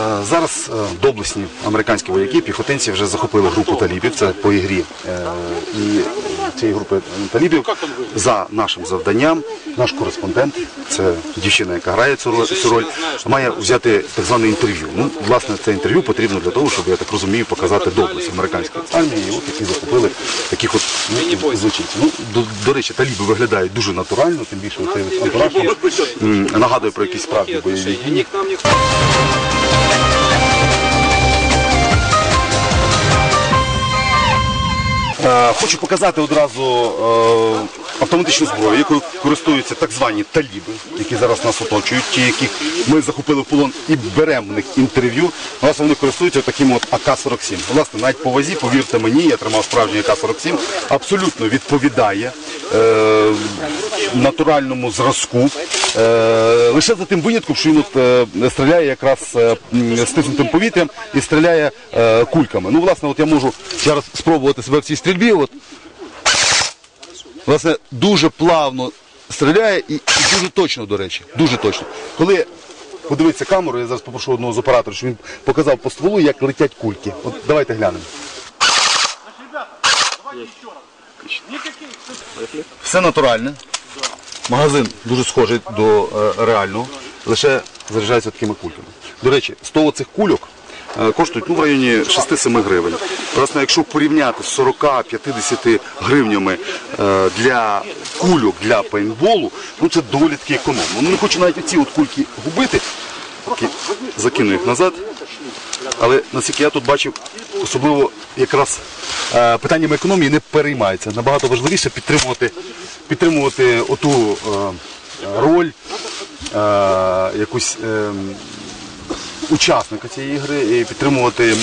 Е, Зараз е, доблесні американські вояки, піхотинці вже захопили групу талібів. Це по ігрі. Е, І цієї групи талібів за нашим завданням, наш кореспондент, це дівчина, яка грає цю роль, має взяти так зване інтерв'ю. Ну, власне, це інтерв'ю потрібно для того, щоб я так розумію, показати доблесть американської армії, от які захопили таких от ну, злочинців. Ну, до, до речі, таліби виглядають дуже натурально, тим більше цей антураж нагадує про якісь справді бойові дії. Хочу показати одразу е, автоматичну зброю, якою користуються так звані таліби, які зараз нас оточують, ті, яких ми захопили в полон і беремо в них інтерв'ю. Власне, вони користуються таким от АК-47. Власне, навіть по вазі, повірте мені, я тримав справжній АК-47, абсолютно відповідає е, натуральному зразку. Е, лише за тим винятком, що він от, е, стріляє якраз е, стиснутим повітрям і стріляє е, кульками. Ну, власне, от я можу зараз спробувати себе в цій стрільбі. От, власне, дуже плавно стріляє і, і дуже точно, до речі. Дуже точно. Коли подивиться камеру, я зараз попрошу одного з операторів, щоб він показав по стволу, як летять кульки. От давайте глянемо. Все натуральне. Магазин дуже схожий до е, реального, лише заряджається такими кульками. До речі, 100 цих кульок е, коштують ну, в районі 6-7 гривень. Власне, якщо порівняти з 40-50 гривнями е, для кульок для пейнтболу, ну це доволі таки економно. Ну не хочу навіть оці от кульки губити. Закину їх назад. Але наскільки я тут бачив, особливо якраз е, питаннями економії не переймається. Набагато важливіше підтримувати, підтримувати оту е, роль е, якусь учасника цієї гри і підтримувати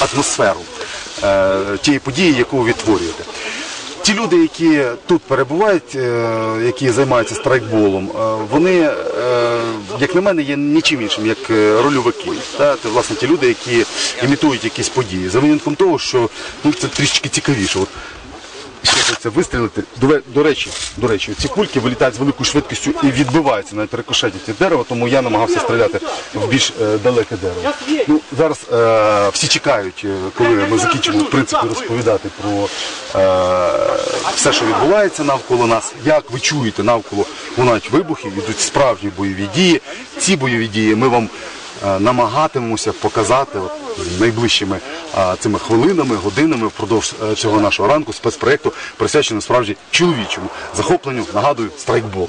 атмосферу тієї події, яку ви відтворюєте. Ті люди, які тут перебувають, е, які займаються страйкболом, е, вони, е, як на мене, є нічим іншим, як рольовики. Це власне ті люди, які імітують якісь події. За винятком того, що ну, це трішки цікавіше. Ще вистрілити. До, речі, до речі, ці кульки вилітають з великою швидкістю і відбиваються навіть рикошетять від дерева, тому я намагався стріляти в більш е, далеке дерево. Ну, зараз е, всі чекають, е, коли ми закінчимо в принципі розповідати про е, все, що відбувається навколо нас. Як ви чуєте, навколо лунають вибухи, йдуть справжні бойові дії. Ці бойові дії ми вам намагатимемося показати от, найближчими а, цими хвилинами, годинами впродовж е, цього нашого ранку спецпроекту, присвяченого справді чоловічому захопленню, нагадую, страйкболу.